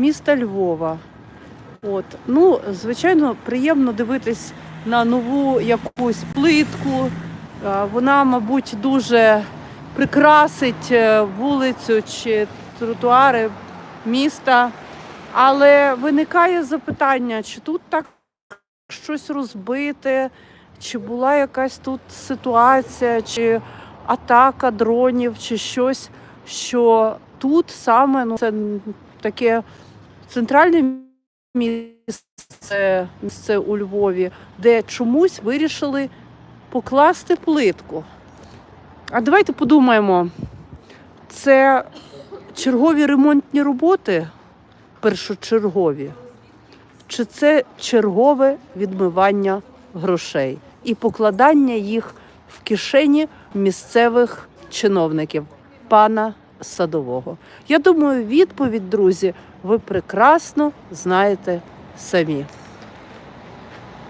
міста Львова. От. Ну, звичайно, приємно дивитись на нову якусь плитку. Вона, мабуть, дуже прикрасить е, вулицю чи тротуари міста. Але виникає запитання, чи тут так щось розбите, чи була якась тут ситуація, чи атака дронів, чи щось, що тут саме ну, це таке центральне місце, місце у Львові, де чомусь вирішили покласти плитку. А давайте подумаємо, це чергові ремонтні роботи першочергові, чи це чергове відмивання грошей і покладання їх в кишені місцевих чиновників пана садового? Я думаю, відповідь, друзі, ви прекрасно знаєте самі.